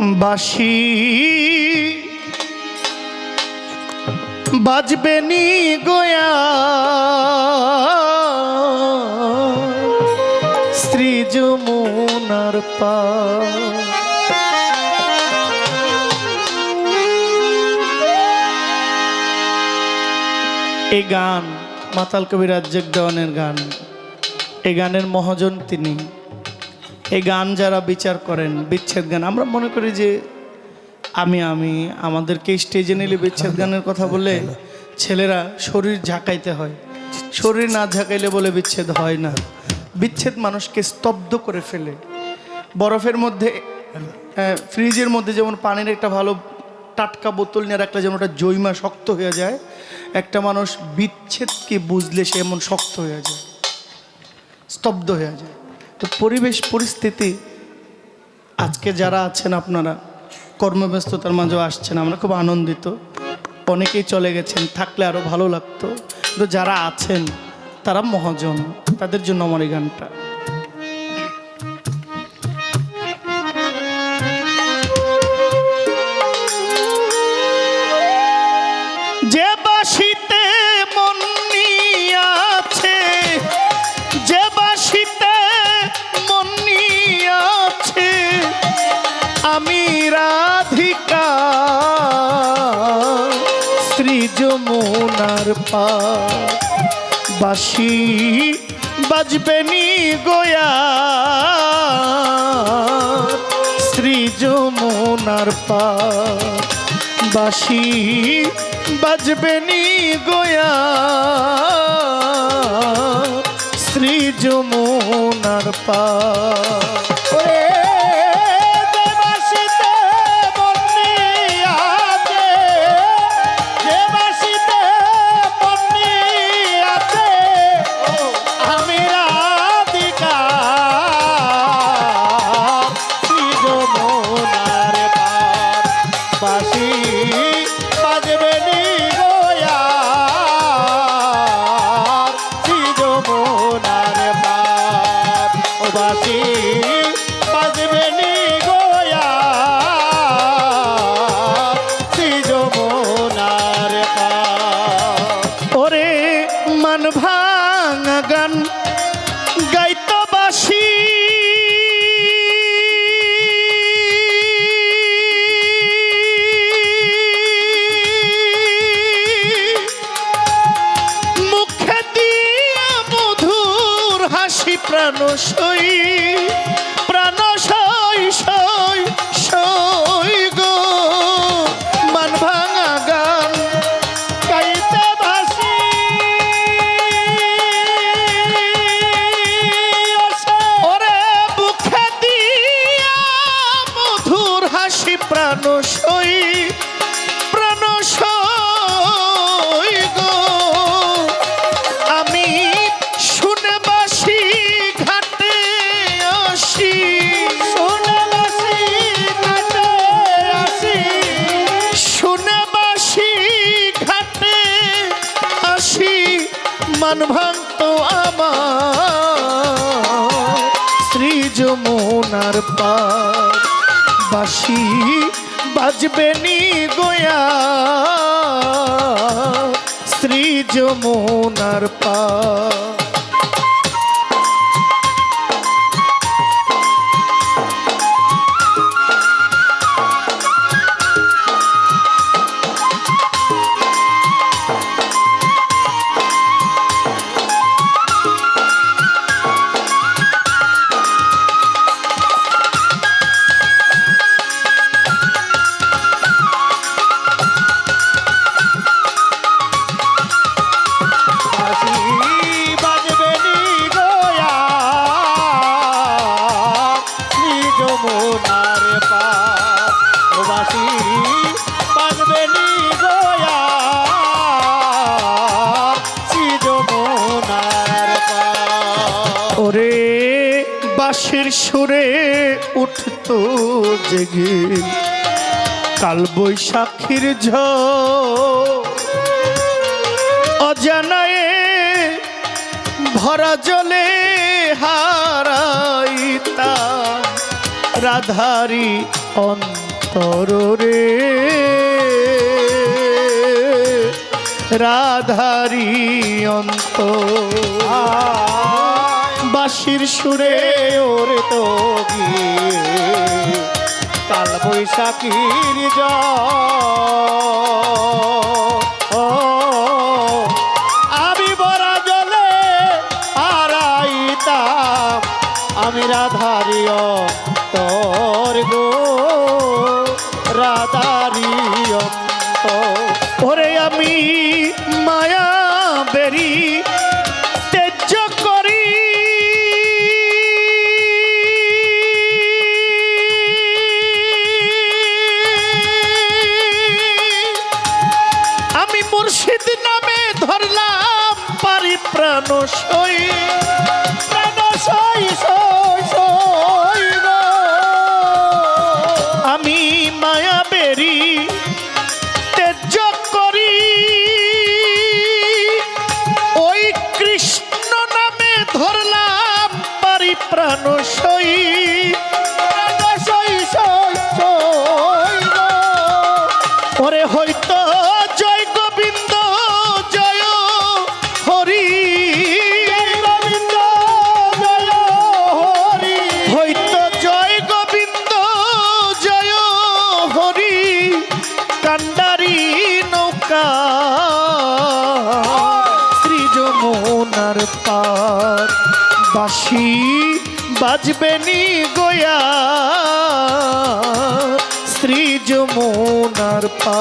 বাসি বাজবে নি গোয়া। স্ত্রী যমুনার পা। এই গান মাতাল কবি রাজ্জাক দেওয়ানের গান। এই গানের মহাজন তিনি। এই গান যারা বিচার করেন, বিচ্ছেদ গান, আমরা মনে করি যে আমি আমি, আমাদেরকে স্টেজে নিলে বিচ্ছেদ গানের কথা বলে ছেলেরা শরীর ঝাঁকাইতে হয়। শরীর না ঝাঁকাইলে বলে বিচ্ছেদ হয় না। বিচ্ছেদ মানুষকে স্তব্ধ করে ফেলে। বরফের মধ্যে ফ্রিজের মধ্যে যেমন পানির একটা ভালো টাটকা বোতল নিয়ে রাখলে যেমন ওটা জৈমা শক্ত হয়ে যায়, একটা মানুষ বিচ্ছেদকে বুঝলে সে এমন শক্ত হয়ে যায়, স্তব্ধ হয়ে যায়। তো পরিবেশ, পরিস্থিতি, আজকে যারা আছেন আপনারা, কর্মব্যস্ততার মাঝেও আসছেন, আমরা খুব আনন্দিত। অনেকেই চলে গেছেন, থাকলে আরও ভালো লাগতো। কিন্তু যারা আছেন, তারা মহাজন, তাদের জন্য আমার এই গানটা। যে যমুনার পা বাসি বাজবে নি গোয়া। শ্রী যমুনার পা বাসি বাজবে নি গোয়া। শ্রী যমুনার পা প্রাণ যমুনার পার। বাসি বাজবে নি গোয়া। শ্রী যমুনার পার। বাঁশের সুরে উঠত জেগে। কাল বৈশাখীর অজানায় ভরা জলে হারাইতা রাধারি অন্তর রে রাধারি অন্তর বাঁশির সুরে ওর তো কাল বৈশাখীর যা show. আমার বাসি বাজবে নি গোয়া। স্ত্রী যমুনার পা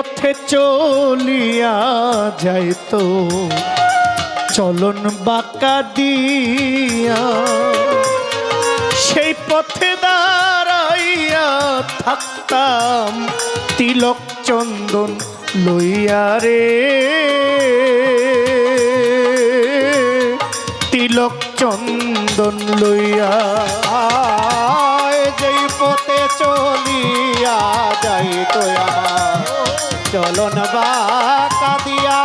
পথে চলিয়া যাইত। চলন বাঁকা দিয়া সেই পথে দাঁড়াইয়া থাকতাম। তিলক চন্দন লইয়া রে। তিলক চন্দন লইয়া যেই পথে চলিয়া যাইত আমার। চলো বাঁকা দিয়া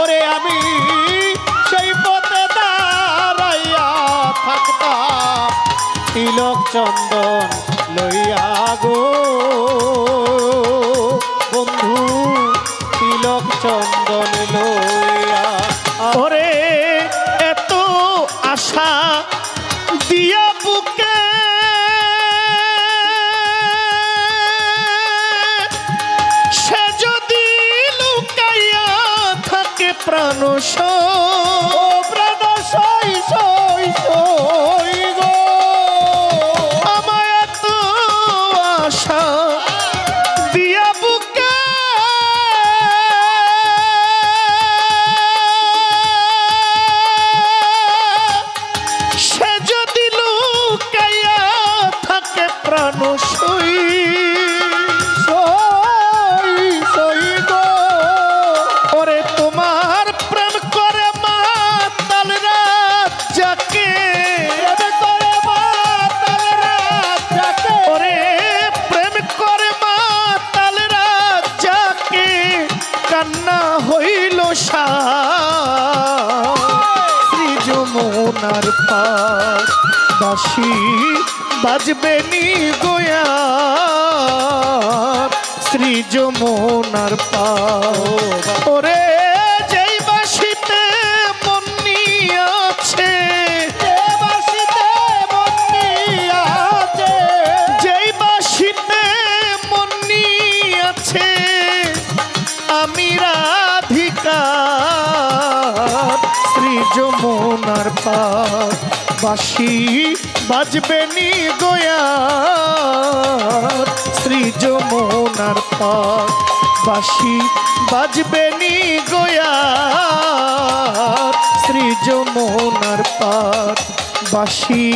ওরে আমি সেই পথে দাঁড়াইয়া থাকতাম। তিলক চন্দ্র মানুষ বাসি বাজবে নি গোয়া শ্রী যমুনার পাও। ওরে সোনার পাপ বাসি বাজবে নি গয়া। শ্রী যমুনার পাপ বাসি বাজবে নি গয়া। শ্রী যমুনার পাপ বাসি